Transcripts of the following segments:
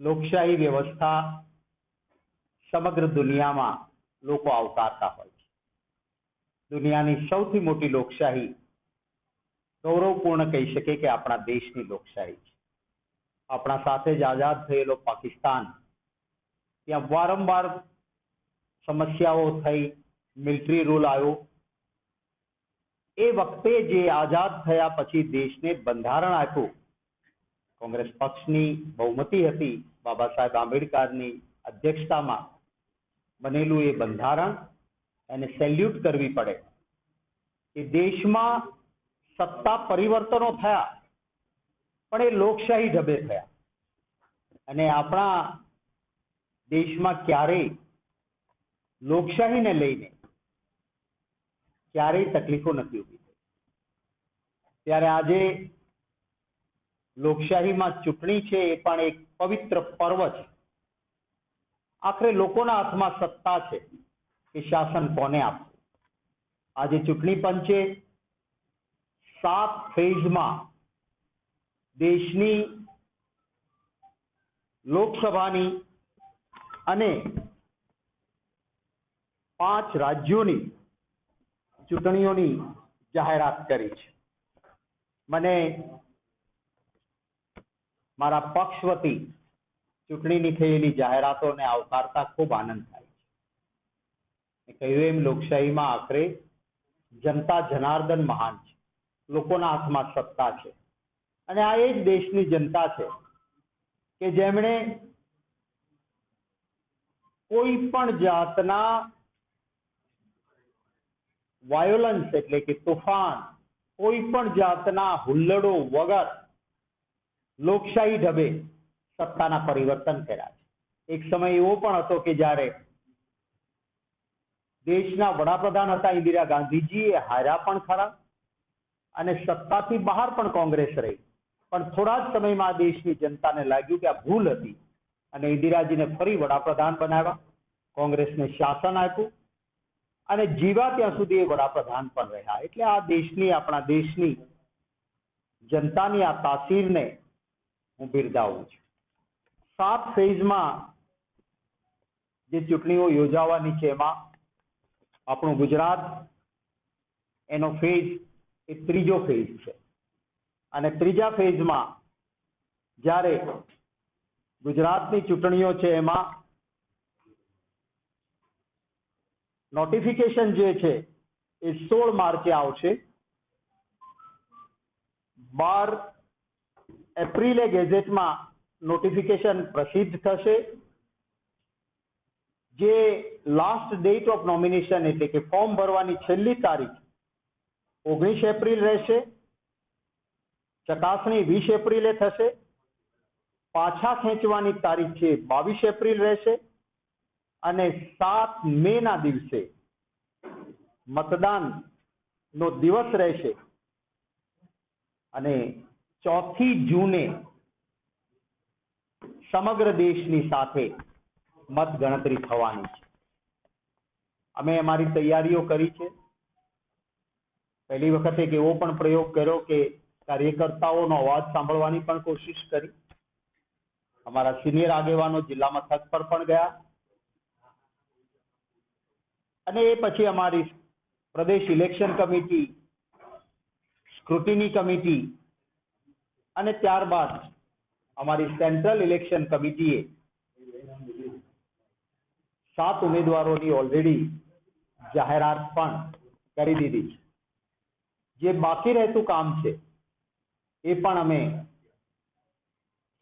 લોકશાહી વ્યવસ્થા સમગ્ર દુનિયામાં લોકો આવકારતા હોય છે. દુનિયાની સૌથી મોટી લોકશાહી ગૌરવપૂર્ણ કહી શકે કે આપણા દેશની લોકશાહી છે. આપણા સાથે જ આઝાદ થયેલો પાકિસ્તાન, ત્યાં વારંવાર સમસ્યાઓ થઈ, મિલિટરી રૂલ આવ્યો. એ વખતે જે આઝાદ થયા પછી દેશને બંધારણ આપ્યું કોંગ્રેસ પક્ષની બહુમતી હતી બાબા સાહેબ આંબેડકરની અધ્યક્ષતામાં બનેલું એ બંધારણ એને સેલ્યુટ કરવી પડે. કે દેશમાં સત્તા પરિવર્તનો થયા, પણ એ લોકશાહી ઢબે થયા. અને આપણા દેશમાં ક્યારેય લોકશાહીને લઈને ક્યારેય તકલીફો નથી ઊભી થઈ. ત્યારે આજે લોકશાહીમાં ચૂંટણી છે એ પણ એક પવિત્ર પર્વ છે. આખરે લોકોના હાથમાં સત્તા છે કે શાસન કોને આપવું આજે ચૂંટણી પંચે સાત ફેઝમાં દેશની લોકસભાની અને પાંચ રાજ્યોની ચૂંટણીઓની જાહેરાત કરી છે. મને મારા પક્ષ વતી ચૂંટણીની થયેલી જાહેરાતોને આવકારતા ખૂબ આનંદ થાય છે. કહ્યું એમ, લોકશાહીમાં આખરે જનતા જનાર્દન મહાન છે. લોકોના હાથમાં સત્તા છે. અને આ એ જ દેશની જનતા છે કે જેમણે કોઈ પણ જાતના વાયોલન્સ એટલે કે તોફાન, કોઈ પણ જાતના હુલ્લડો વગર લોકશાહી ઢબે સત્તાના પરિવર્તન કર્યા છે. એક સમય એવો પણ હતો કે જ્યારે દેશના વડાપ્રધાન હતા ઇન્દિરા ગાંધીજી એ હાર્યા પણ ખરા અને સત્તાથી બહાર પણ કોંગ્રેસ રહી. પણ થોડા જ સમયમાં દેશની જનતાને લાગ્યું કે આ ભૂલ હતી અને ઇન્દિરાજીને ફરી વડાપ્રધાન બનાવ્યા, કોંગ્રેસને શાસન આપ્યું અને જીવા ત્યાં સુધી એ વડાપ્રધાન પણ રહ્યા. એટલે આ દેશની, આપણા દેશની જનતાની આ તાસીરને હું બિરદાવું છું. સાત ફેઝમાં જે ચૂંટણીઓ યોજાવાની છે એમાં આપણું ગુજરાત, એનો ફેઝ એ ત્રીજો ફેઝ છે. અને ત્રીજા ફેઝમાં જ્યારે ગુજરાતની ચૂંટણીઓ છે એમાં નોટિફિકેશન જે છે એ સોળ માર્ચે આવશે. બાર એપ્રિલે ગેઝેટમાં નોટિફિકેશન પ્રસિદ્ધ થશે. જે લાસ્ટ ડેટ ઓફ નોમિનેશન એટલે કે ફોર્મ ભરવાની છેલ્લી તારીખ ઓગણીસ એપ્રિલ રહેશે. ચકાસણી વીસ એપ્રિલે થશે. પાછા ખેંચવાની તારીખ છે બાવીસ એપ્રિલ રહેશે. અને સાત મે ના દિવસે મતદાન નો દિવસ રહેશે. અને ચોથી જૂને સમગ્ર દેશની સાથે મત ગણતરી થવાની છે. અમે અમારી તૈયારીઓ કરી છે. પહેલી વખતે એક એવો પણ પ્રયોગ કર્યો કે કાર્યકર્તાઓનો અવાજ સાંભળવાની પણ કોશિશ કરી. અમારા સિનિયર આગેવાનો જિલ્લા મથક પર પણ ગયા. અને એ પછી અમારી પ્રદેશ ઇલેક્શન કમિટી, સ્ક્રુટિની કમિટી અને ત્યારબાદ અમારી સેન્ટ્રલ ઇલેક્શન કમિટીએ સાત ઉમેદવારોની ઓલરેડી જાહેરાત પણ કરી દીધી છે. જે બાકી રહેતું કામ છે, એ પણ અમે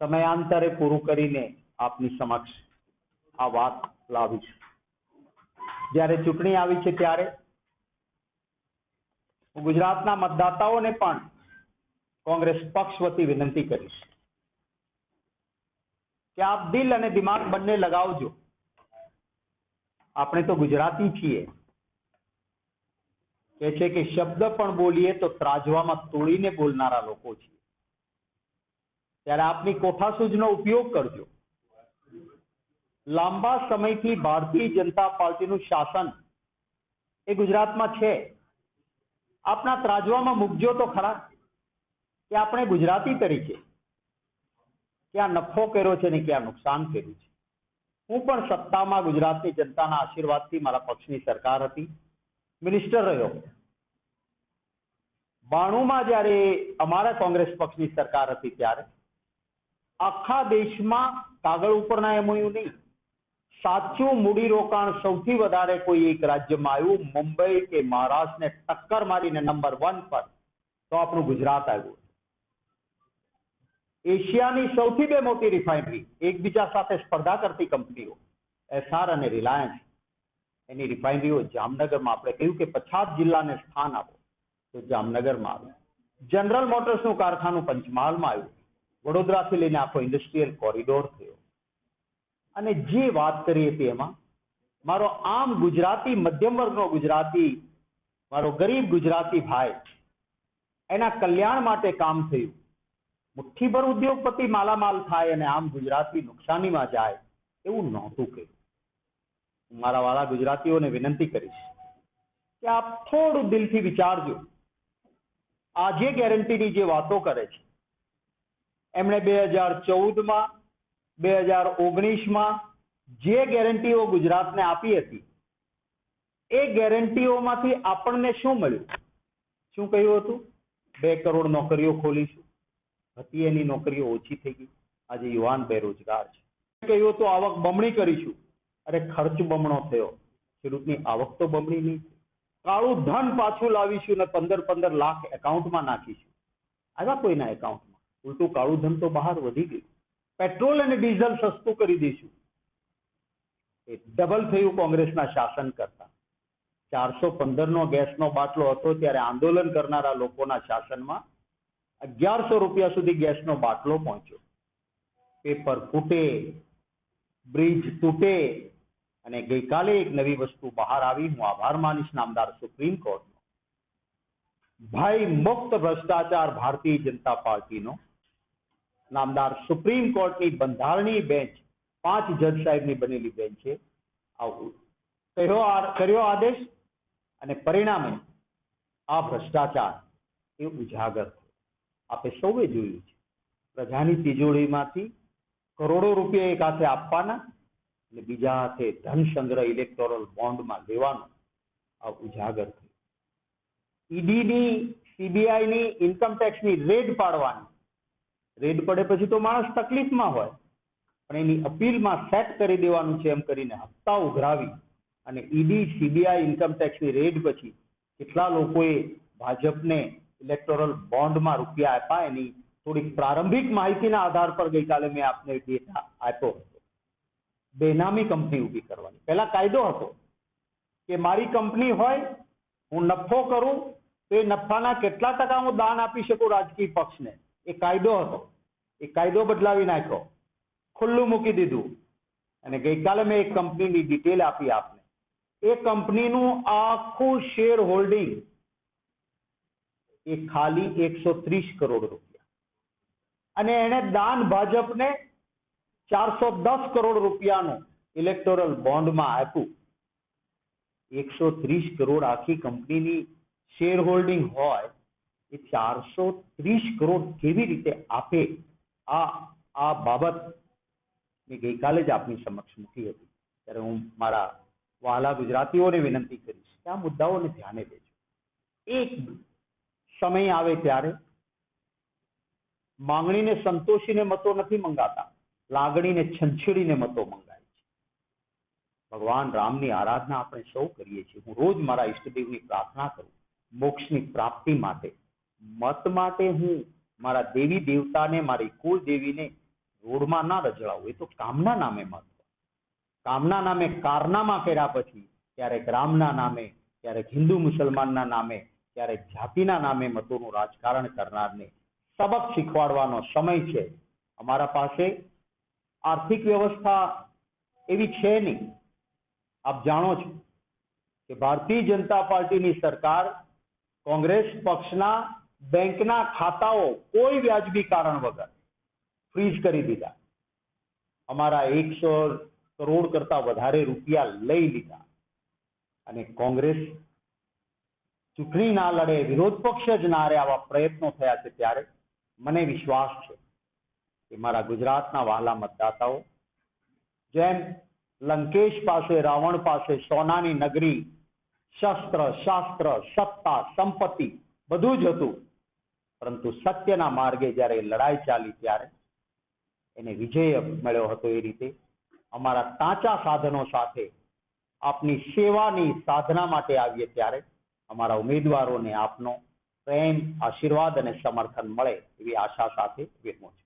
સમયાંતરે પૂરું કરીને આપની સમક્ષ આ વાત લાવીશું. જ્યારે ચૂંટણી આવી છે ત્યારે ગુજરાતના મતદાતાઓને પણ કોંગ્રેસ પક્ષ વતી વિનંતી કરીશ કે આપ દિલ અને દિમાગ બંને લગાવજો. આપણે તો ગુજરાતી છીએ. કે છે કે શબ્દ પણ બોલીએ તો ત્રાજવામાં તોડીને બોલનારા લોકો છીએ. ત્યારે આપની કોઠાસૂઝનો ઉપયોગ કરજો. લાંબા સમયથી ભારતીય જનતા પાર્ટીનું શાસન એ ગુજરાતમાં છે. આપના ત્રાજવામાં મૂકજો તો ખરા. કે આપણે ગુજરાતી તરીકે ક્યાં નફો કર્યો છે ને ક્યાં નુકસાન કર્યું છે. હું પણ સત્તામાં ગુજરાતની જનતાના આશીર્વાદથી મારા પક્ષની સરકાર હતી, મિનિસ્ટર રહ્યો. બાણુંમાં જ્યારે અમારા કોંગ્રેસ પક્ષની સરકાર હતી ત્યારે આખા દેશમાં કાગળ ઉપરના એમઓયુ નહીં, સાચું મૂડીરોકાણ સૌથી વધારે કોઈ એક રાજ્યમાં આવ્યું, મુંબઈ કે મહારાષ્ટ્રને ટક્કર મારીને નંબર વન પર તો આપણું ગુજરાત આવ્યું. એશિયાની સૌથી બે મોટી રિફાઇનરી, એકબીજા સાથે સ્પર્ધા કરતી કંપનીઓ, એસઆર અને રિલાયન્સ. એની રિફાઇનરીઓ જામનગરમાં આપણે કહ્યું કે પછાત જિલ્લાને સ્થાન આપો. તો જામનગરમાં આવ્યું. જનરલ મોટર્સનું કારખાનું પંચમહાલમાં આવ્યું. વડોદરાથી લઈને આખો ઇન્ડસ્ટ્રીયલ કોરિડોર થયો. અને જે વાત કરી હતી એમાં, મારો આમ ગુજરાતી, મધ્યમ વર્ગનો ગુજરાતી, મારો ગરીબ ગુજરાતી ભાઈ, એના કલ્યાણ માટે કામ થયું. મુઠ્ઠીભર ઉદ્યોગપતિ માલામાલ થાય અને આમ ગુજરાતી નુકસાનીમાં જાય, એવું નહોતું કહ્યું. મારા વાળા ગુજરાતીઓને વિનંતી કરીશ કે આપ થોડું દિલથી વિચારજો. આજે ગેરંટીની જે વાતો કરે છે, એમણે બે હજાર ચૌદમાં, બે હજાર ઓગણીસમાં જે ગેરંટીઓ ગુજરાતને આપી હતી, એ ગેરંટીઓમાંથી આપણને શું મળ્યું? શું કહ્યું હતું? બે કરોડ નોકરીઓ ખોલીશું. હતી એની નોકરીઓ ઓછી થઈ ગઈ. આજે યુવાન બેરોજગાર છે. કહ્યું, તો આવક બમણી કરીશું. અરે, ખર્ચ બમણો થયો. ખેડૂતની આવક તો બમણી નહીં કાળું ધન પાછું લાવીશું ને પંદર પંદર લાખ એકાઉન્ટમાં નાખીશું. આવ્યા કોઈના એકાઉન્ટમાં? ઉલટું કાળું ધન તો બહાર વધી ગયું. પેટ્રોલ અને ડીઝલ સસ્તું કરી દઈશું. એ ડબલ થયું કોંગ્રેસના શાસન કરતા. ચારસો પંદર નો ગેસનો બાટલો હતો ત્યારે આંદોલન કરનારા લોકોના શાસનમાં અગિયારસો રૂપિયા સુધી ગેસનો બાટલો પહોંચ્યો. પેપર ફૂટે, બ્રિજ તૂટે અને ગઈકાલે એક નવી વસ્તુ બહાર આવી. હું આભાર માનીશ નામદાર સુપ્રીમ કોર્ટનો. ભાઈ મુક્ત ભ્રષ્ટાચાર ભારતીય જનતા પાર્ટીનો. નામદાર સુપ્રીમ કોર્ટની બંધારણીય બેન્ચ પાંચ જજ સાહેબની બનેલી બેન્ચ છે. આવું કર્યો આ- કર્યો આદેશ? અને પરિણામે આ ભ્રષ્ટાચાર એ ઉજાગર થયો. આપે સૌએ જોયું છે. પ્રજાની તિજોરીમાંથી કરોડો રૂપિયા એક હાથે આપવાના અને બીજા હાથે ધન સંગ્રહ ઇલેક્ટોરલ બોન્ડમાં લેવાનો આ ઉજાગર થયું. ઈડીની સીબીઆઈની ઇન્કમટેક્સની રેડ પાડવાની. રેડ પડે પછી તો માણસ તકલીફમાં હોય, પણ એની અપીલમાં સેટ કરી દેવાનું છે એમ કરીને હપ્તા ઉઘરાવી અને ઈડી સીબીઆઈ ઇન્કમ ટેક્સની રેડ પછી કેટલા લોકોએ ભાજપને ઇલેક્ટોરલ બોન્ડમાં રૂપિયા આપ્યા, એની થોડીક પ્રારંભિક માહિતીના આધાર પર ગઈકાલે મેં આપને ડેટા આપ્યો હતો. બેનામી કંપની ઊભી કરવાની. પહેલા કાયદો હતો કે મારી કંપની હોય, હું નફો કરું, તો એ નફાના કેટલા ટકા હું દાન આપી શકું રાજકીય પક્ષને? એ કાયદો હતો. એ કાયદો બદલાવી નાખ્યો. ખુલ્લું મૂકી દીધું. અને ગઈકાલે મેં એક કંપનીની ડિટેલ આપી આપને. એ કંપનીનું આખું શેર હોલ્ડિંગ એ ખાલી એકસો ત્રીસ કરોડ રૂપિયા. અને એણે દાન ભાજપને ચારસો દસ કરોડ રૂપિયાનું ઇલેક્ટોરલ બોન્ડમાં આપ્યું. એકસો ત્રીસ કરોડ આખી કંપનીની શેર હોલ્ડિંગ હોય એ ચારસો ત્રીસ કરોડ કેવી રીતે આપે? આ આ બાબત મેં ગઈકાલે જ આપની સમક્ષ મૂકી હતી. ત્યારે હું મારા વહાલા ગુજરાતીઓને વિનંતી કરીશ કે આ મુદ્દાઓને ધ્યાને લેજો. એક સમય આવે ત્યારે માંગણીને સંતોષીને મતો નથી મંગાતા. લાગણીને છંછેડીને મતો મંગાય છે. ભગવાન રામની આરાધના આપણે સૌ કરીએ છીએ. હું રોજ મારા ઈષ્ટદેવની પ્રાર્થના કરું. મોક્ષની પ્રાપ્તિ માટે, મત માટે હું મારા દેવી દેવતાને, મારી કુળ દેવીને રોડમાં ના રજડાવું. એ તો કામના નામે મત. કામના નામે કારનામા કર્યા પછી, ક્યારેક રામના નામે, ક્યારેક હિન્દુ મુસલમાનના નામે ક્યારેક જાતિના નામે મતોનું રાજકારણ કરનારને સબક શીખવાડવાનો સમય છે. અમારા પાસે આર્થિક વ્યવસ્થા એવી છે નહીં. આપ જાણો છો કે ભારતીય જનતા પાર્ટીની સરકાર કોંગ્રેસ પક્ષના બેંકના ખાતાઓ કોઈ વ્યાજબી કારણ વગર ફ્રીઝ કરી દીધા. અમારા એકસો કરોડ કરતા વધારે રૂપિયા લઈ લીધા. અને કોંગ્રેસ ચૂંટણી ના લડે, વિરોધ પક્ષ જ ના રહે આવા પ્રયત્નો થયા છે ત્યારે મને વિશ્વાસ છે કે મારા ગુજરાતના વહાલા મતદાતાઓ, જેમ લંકેશ પાસે, રાવણ પાસે, સોનાની નગરી, શસ્ત્ર, શાસ્ત્ર, સત્તા, સંપત્તિ બધું જ હતું. પરંતુ સત્યના માર્ગે જ્યારે લડાઈ ચાલી ત્યારે એને વિજય મળ્યો હતો એ રીતે અમારા તાચા સાધનો સાથે આપની સેવાની સાધના માટે આવીએ ત્યારે અમારા ઉમેદવારોને આપનો પ્રેમ આશીર્વાદ અને સમર્થન મળે એવી આશા સાથે વિરમું છું.